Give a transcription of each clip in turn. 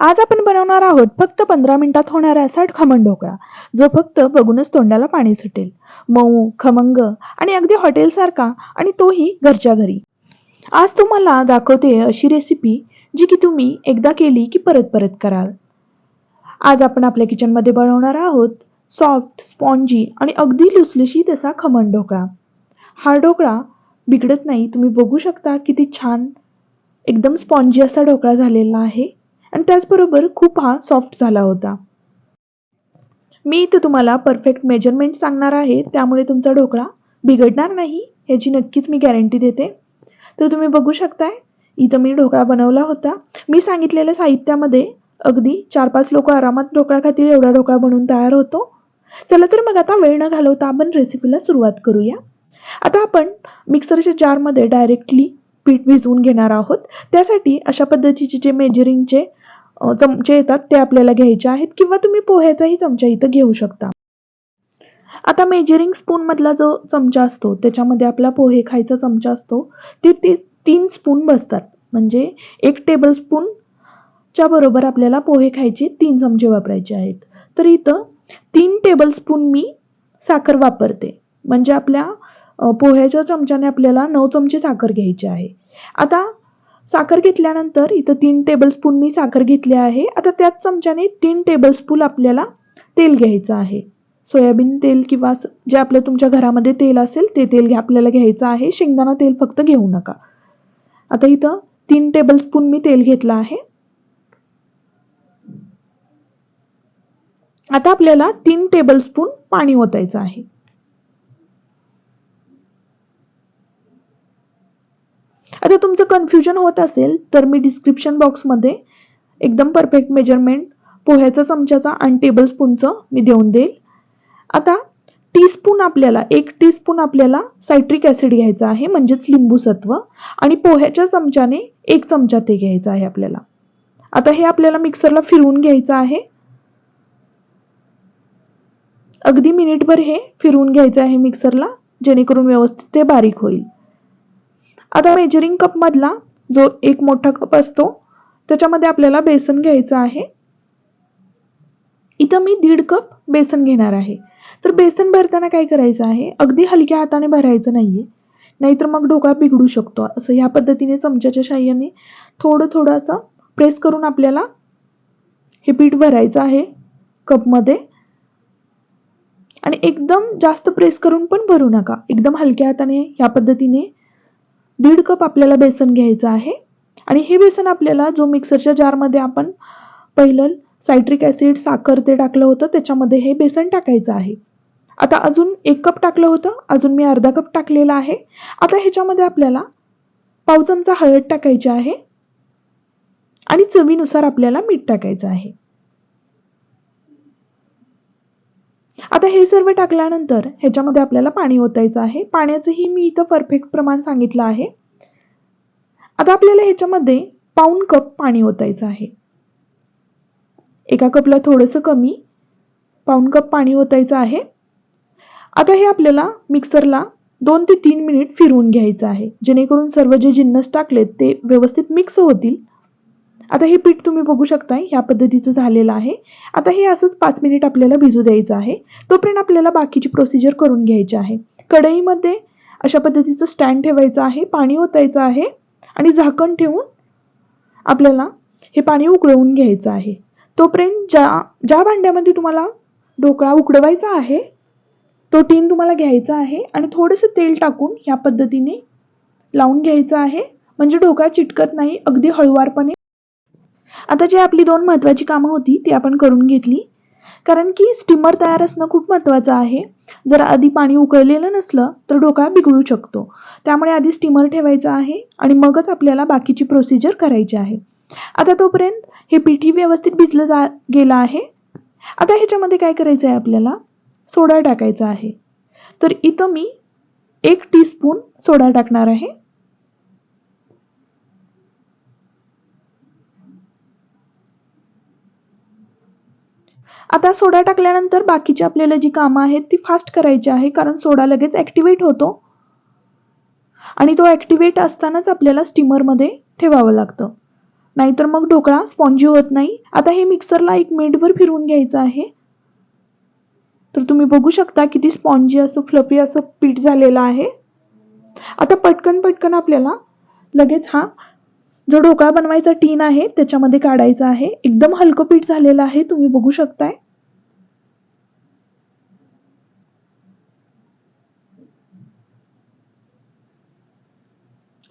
आज आपण बनवणार आहोत फक्त पंधरा मिनिटात होणारा असा खमण ढोकळा. जो फक्त बघूनच तोंडाला पाणी सुटेल. मऊ खमंग आणि अगदी हॉटेलसारखा आणि तोही घरच्या घरी. आज तुम्हाला दाखवते अशी रेसिपी जी की तुम्ही एकदा केली की परत परत कराल. आज आपण आपल्या किचनमध्ये बनवणार आहोत सॉफ्ट स्पॉन्जी आणि अगदी लुसलुशीत असा खमण ढोकळा. हा ढोकळा बिघडत नाही. तुम्ही बघू शकता किती छान एकदम स्पॉन्जी असा ढोकळा झालेला आहे. आणि त्याचबरोबर खूप हा सॉफ्ट झाला होता. मी इथं तुम्हाला परफेक्ट मेजरमेंट सांगणार आहे. त्यामुळे तुमचा ढोकळा बिघडणार नाही याची नक्कीच मी गॅरंटी देते. तर तुम्ही बघू शकताय इथं मी ढोकळा बनवला होता. मी सांगितलेल्या साहित्यामध्ये अगदी चार पाच लोक आरामात ढोकळा खातील एवढा ढोकळा बनवून तयार होतो. चला तर मग आता वेळ न घालवता आपण रेसिपीला सुरुवात करूया. आता आपण मिक्सरच्या जारमध्ये डायरेक्टली पीठ भिजवून घेणार आहोत. त्यासाठी अशा पद्धतीचे जे मेजरिंगचे चमचे येतात ते आपल्याला घ्यायचे आहेत किंवा तुम्ही पोह्याचाही चमचा इथं घेऊ शकता. आता मेजरिंग स्पून मधला जो चमचा असतो त्याच्यामध्ये आपला पोहे खायचा चमचा असतो ते ती तीन स्पून बसतात. म्हणजे एक टेबल स्पूनच्या बरोबर आपल्याला पोहे खायचे तीन चमचे वापरायचे आहेत. तर इथं तीन टेबल स्पून मी साखर वापरते. म्हणजे आपल्या पोह्याच्या चमच्याने आपल्याला नऊ चमचे साखर घ्यायची आहे. आता साखर घेतल्यानंतर इथं तीन टेबलस्पून मी साखर घेतली आहे. आता त्याच चमच्याने तीन टेबलस्पून आपल्याला तेल घ्यायचं आहे. सोयाबीन तेल किंवा जे आपल्या तुमच्या घरामध्ये तेल असेल ते तेल घ्या आपल्याला घ्यायचं आहे. शेंगदाणा तेल फक्त घेऊ नका. आता इथं तीन टेबलस्पून मी तेल घेतलं आहे. आता आपल्याला तीन टेबलस्पून पाणी ओतायचं आहे. आता तुमचं कन्फ्युजन होत असेल तर मी डिस्क्रिप्शन बॉक्समध्ये एकदम परफेक्ट मेजरमेंट पोह्याचा चमच्याचा आणि टेबल स्पूनचं मी देऊन देईल. आता टीस्पून आपल्याला एक टीस्पून आपल्याला सायट्रिक ॲसिड घ्यायचं आहे म्हणजेच लिंबू सत्व आणि पोह्याच्या चमच्याने एक चमचा ते घ्यायचं आहे आपल्याला. आता हे आपल्याला मिक्सरला फिरवून घ्यायचं आहे. अगदी मिनिटभर हे फिरवून घ्यायचं आहे मिक्सरला जेणेकरून व्यवस्थित ते बारीक होईल. आता मेजरिंग कपमधला जो एक मोठा कप असतो त्याच्यामध्ये आपल्याला बेसन घ्यायचं आहे. इथं मी दीड कप बेसन घेणार आहे. तर बेसन भरताना काय करायचं आहे? अगदी हलक्या हाताने भरायचं नाहीये. नाहीतर मग ढोकळा बिघडू शकतो. असं ह्या पद्धतीने चमच्याच्या साह्याने थोडं थोडं असं प्रेस करून आपल्याला हे पीठ भरायचं आहे कपमध्ये आणि एकदम जास्त प्रेस करून पण भरू नका. एकदम हलक्या हाताने ह्या पद्धतीने दीड कप आपल्याला बेसन घ्यायचं आहे. आणि हे बेसन आपल्याला जो मिक्सरच्या जारमध्ये आपण पहिलं सायट्रिक ॲसिड साखर ते टाकलं होतं त्याच्यामध्ये हे बेसन टाकायचं आहे. आता अजून एक कप टाकलं होतं अजून मी अर्धा कप टाकलेला आहे. आता ह्याच्यामध्ये आपल्याला पाव चमचा हळद टाकायची आहे. आणि चवीनुसार आपल्याला मीठ टाकायचं आहे. आता हे सर्व टाकल्यानंतर ह्याच्यामध्ये आपल्याला पाणी ओतायचं आहे. पाण्याचंही मी इथं परफेक्ट प्रमाण सांगितलं आहे. आता आपल्याला ह्याच्यामध्ये पाऊन कप पाणी ओतायचं आहे. एका कपला थोडंसं कमी पाऊन कप पाणी ओतायचं आहे. आता हे आपल्याला मिक्सरला दोन ते तीन मिनिट फिरवून घ्यायचं आहे. जेणेकरून सर्व जे जिन्नस टाकलेत ते व्यवस्थित मिक्स होतील. आता हे पीठ तुम्ही बघू शकताय ह्या पद्धतीचं झालेलं आहे. आता हे असंच पाच मिनिट आपल्याला भिजू द्यायचं आहे. तोपर्यंत आपल्याला बाकीची प्रोसिजर करून घ्यायची आहे. कढईमध्ये अशा पद्धतीचं स्टँड ठेवायचं आहे पाणी ओतायचं आहे आणि झाकण ठेवून आपल्याला हे पाणी उकळवून घ्यायचं आहे. तोपर्यंत ज्या ज्या भांड्यामध्ये तुम्हाला ढोकळा उकडवायचा आहे तो टीन तुम्हाला घ्यायचा आहे आणि थोडंसं तेल टाकून ह्या पद्धतीने लावून घ्यायचं आहे. म्हणजे ढोकळा चिटकत नाही अगदी हळुवारपणे आता जी आपली दोन महत्त्वाची कामं होती ती आपण करून घेतली. कारण की स्टीमर तयार असणं खूप महत्त्वाचं आहे. जर आधी पाणी उकळलेलं नसलं तर ढोकळा बिघडू शकतो. त्यामुळे आधी स्टीमर ठेवायचं आहे आणि मगच आपल्याला बाकीची प्रोसिजर करायची आहे. आता तोपर्यंत हे पिठी व्यवस्थित भिजलं जा गेलं आहे. आता ह्याच्यामध्ये काय करायचं आहे आपल्याला? सोडा टाकायचा आहे. तर इथं मी एक टीस्पून सोडा टाकणार आहे. आता सोडा टाकल्यानंतर बाकीची आपल्याला जी कामं आहेत ती फास्ट करायची आहे कारण सोडा लगेच ॲक्टिवेट होतो. आणि तो ॲक्टिवेट असतानाच आपल्याला स्टीमरमध्ये ठेवावं लागतं. नाहीतर मग ढोकळा स्पॉन्जी होत नाही. आता हे मिक्सरला एक मिनिटभर फिरवून घ्यायचं आहे. तर तुम्ही बघू शकता किती स्पॉन्जी असं फ्लफी असं पीठ झालेलं आहे. आता पटकन पटकन आपल्याला लगेच हा जो ढोकळा बनवायचा टीन आहे त्याच्यामध्ये काढायचा आहे. एकदम हलकं पीठ झालेलं आहे तुम्ही बघू शकताय.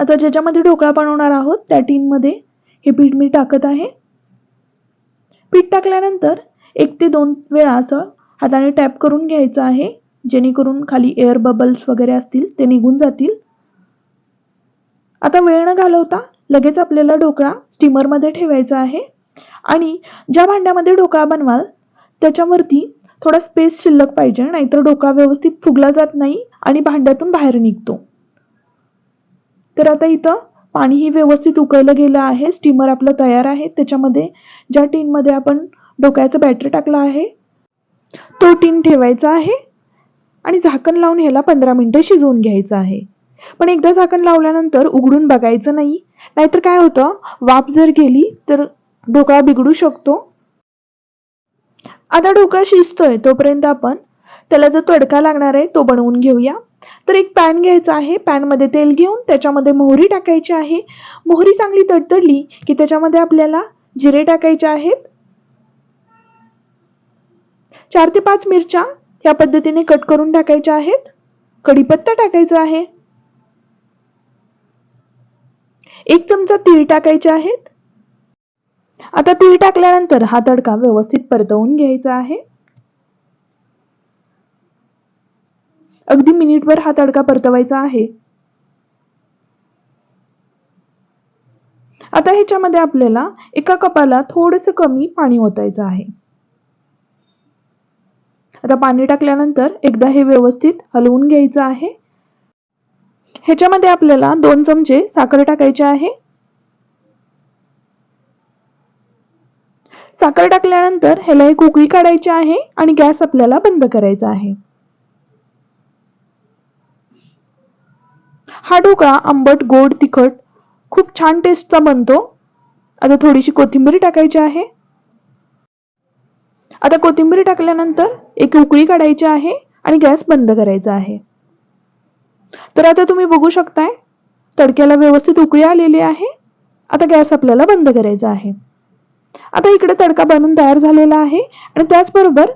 आता ज्याच्यामध्ये ढोकळा बनवणार आहोत त्या टीनमध्ये हे पीठ मी टाकत आहे. पीठ टाकल्यानंतर एक ते दोन वेळा असं हाताने टॅप करून घ्यायचं आहे. जेणेकरून खाली एअर बबल्स वगैरे असतील ते निघून जातील. आता वेळ न घालवता लगेच आपल्याला ढोकळा स्टीमरमध्ये ठेवायचा आहे. आणि ज्या भांड्यामध्ये ढोकळा बनवाल त्याच्यावरती थोडा स्पेस शिल्लक पाहिजे नाहीतर ढोकळा व्यवस्थित फुगला जात नाही आणि भांड्यातून बाहेर निघतो. तर आता इथं पाणीही व्यवस्थित उकळलं गेलं आहे स्टीमर आपलं तयार आहे. त्याच्यामध्ये ज्या टीनमध्ये आपण ढोकळ्याचं बॅटर टाकलं आहे तो टीन ठेवायचा आहे आणि झाकण लावून ह्याला पंधरा मिनिटं शिजवून घ्यायचं आहे. पण एकदा झाकण लावल्यानंतर उघडून बघायचं नाही नाहीतर काय होतं? वाफ जर गेली तर ढोकळा बिघडू शकतो. आता ढोकळा शिजतोय तोपर्यंत आपण त्याला जो तडका लागणार आहे तो बनवून घेऊया. तर एक पॅन घ्यायचा आहे पॅनमध्ये तेल घेऊन त्याच्यामध्ये मोहरी टाकायची आहे. मोहरी चांगली तडतडली की त्याच्यामध्ये आपल्याला जिरे टाकायचे आहेत. चार ते पाच मिरच्या या पद्धतीने कट करून टाकायच्या आहेत. कढीपत्ता टाकायचा आहे. एक चमचा तीळ टाकायचे आहेत. आता तीळ टाकल्यानंतर हा तडका व्यवस्थित परतवून घ्यायचा आहे. अगदी मिनिटभर हा तडका परतवायचा आहे. आता ह्याच्यामध्ये आपल्याला एका कपाला थोडस कमी पाणी ओतायचं आहे. आता पाणी टाकल्यानंतर एकदा हे व्यवस्थित हलवून घ्यायचं आहे. ह्याच्यामध्ये आपल्याला दोन चमचे साखर टाकायचे आहे. साखर टाकल्यानंतर ह्याला एक उकळी काढायची आहे आणि गॅस आपल्याला बंद करायचा आहे. हा ढोकळा आंबट गोड तिखट खूप छान टेस्टचा बनतो. आता थोडीशी कोथिंबीर टाकायची आहे. आता कोथिंबीर टाकल्यानंतर एक उकळी काढायची आहे आणि गॅस बंद करायचा आहे. तर आता तुम्ही बघू शकताय तडक्याला व्यवस्थित उकळी आलेली आहे. आता गॅस आपल्याला बंद करायचा आहे. आता इकडे तडका बनून तयार झालेला आहे आणि त्याचबरोबर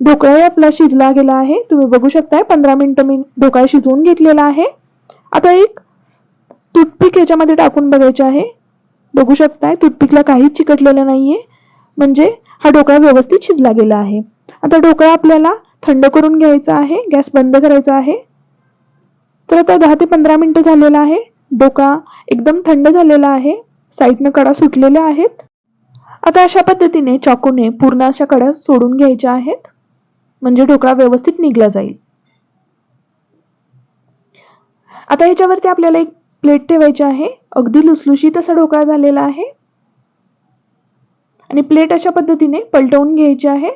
ढोकळाही आपला शिजला गेला आहे. तुम्ही बघू शकताय पंधरा मिनिटं मी ढोकळा शिजवून घेतलेला आहे. आता एक टूथपिक ह्याच्यामध्ये टाकून बघायचे आहे. बघू शकताय टूथपिकला काहीच चिकटलेलं नाहीये. म्हणजे हा ढोकळा व्यवस्थित शिजला गेला आहे. आता ढोकळा आपल्याला थंड करून घ्यायचा आहे. गॅस बंद करायचा आहे. तर आता दहा ते पंधरा मिनटं झालेला आहे. ढोकळा एकदम थंड झालेला आहे. साईडनं कडा सुटलेल्या आहेत. आता अशा पद्धतीने चाकूने पूर्ण अशा कडा सोडून घ्यायच्या आहेत. म्हणजे ढोकळा व्यवस्थित निघला जाईल. आता ह्याच्यावरती आपल्याला एक प्लेट ठेवायची आहे. अगदी लुसलुशीत असा ढोकळा झालेला आहे. आणि प्लेट अशा पद्धतीने पलटवून घ्यायची आहे.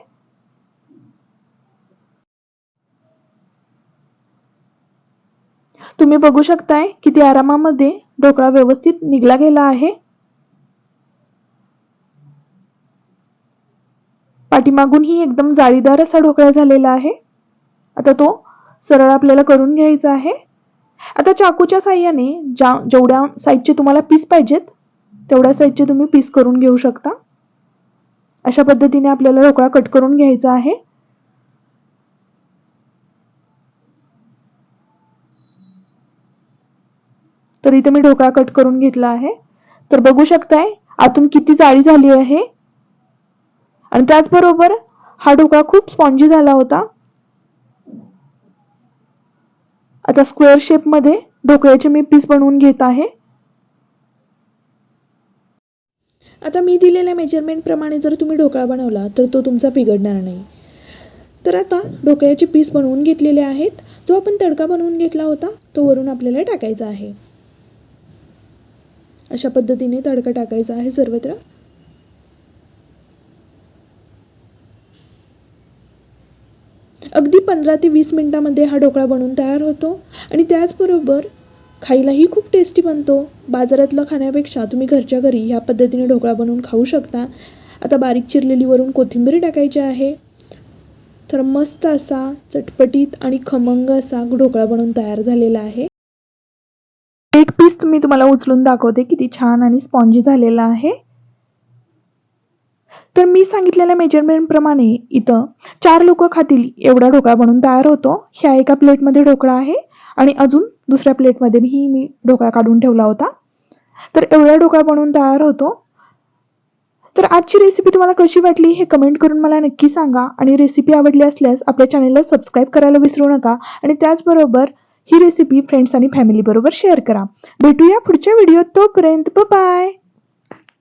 तुम्ही बघू शकताय किती आरामामध्ये ढोकळा व्यवस्थित निघला गेला आहे. पाठीमागूनही एकदम जाळीदार असा ढोकळा झालेला आहे. आता तो सरळ आपल्याला करून घ्यायचा आहे. आता चाकूच्या साह्याने ज्या जेवढ्या साईजचे तुम्हाला पीस पाहिजेत तेवढ्या साईजचे तुम्ही पीस करून घेऊ शकता. अशा पद्धतीने आपल्याला ढोकळा कट करून घ्यायचा आहे. तर इथे मी ढोकळा कट करून घेतला आहे. तर बघू शकताय आतून किती जाळी झाली आहे. आणि त्याचबरोबर हा ढोकळा खूप स्पॉन्जी झाला होता. आता स्क्वेअर शेपमध्ये ढोकळ्याचे मी पीस बनवून घेत आहे. आता मी दिलेल्या मेजरमेंटप्रमाणे जर तुम्ही ढोकळा बनवला तर तो तुमचा बिघडणार नाही. तर आता ढोकळ्याचे पीस बनवून घेतलेले आहेत. जो आपण तडका बनवून घेतला होता तो वरून आपल्याला टाकायचा आहे. अशा पद्धतीने तडका टाकायचा आहे सर्वत्र. अगदी पंधरा ते वीस मिनटामध्ये हा ढोकळा बनवून तयार होतो आणि त्याचबरोबर खायलाही खूप टेस्टी बनतो. बाजारातला खाण्यापेक्षा तुम्ही घरच्या घरी ह्या पद्धतीने ढोकळा बनवून खाऊ शकता. आता बारीक चिरलेली वरून कोथिंबीर टाकायची आहे. तर मस्त असा चटपटीत आणि खमंग असा ढोकळा बनवून तयार झालेला आहे. एक पीस मी तुम्हाला उचलून दाखवते किती छान आणि स्पॉन्जी झालेला आहे. तर मी सांगितलेल्या मेजरमेंट प्रमाणे इथं चार लोक खातील एवढा ढोकळा बनवून तयार होतो. ह्या एका प्लेटमध्ये ढोकळा आहे आणि अजून दुसऱ्या प्लेटमध्ये ही मी ढोकळा काढून ठेवला होता. तर एवढा ढोकळा बनवून तयार होतो. तर आजची रेसिपी तुम्हाला कशी वाटली हे कमेंट करून मला नक्की सांगा आणि रेसिपी आवडली असल्यास आपल्या चॅनलला सबस्क्राईब करायला विसरू नका आणि त्याचबरोबर ही रेसिपी फ्रेंड्स आणि फॅमिली बरोबर शेअर करा. भेटूया पुढच्या व्हिडिओत तोपर्यंत बाय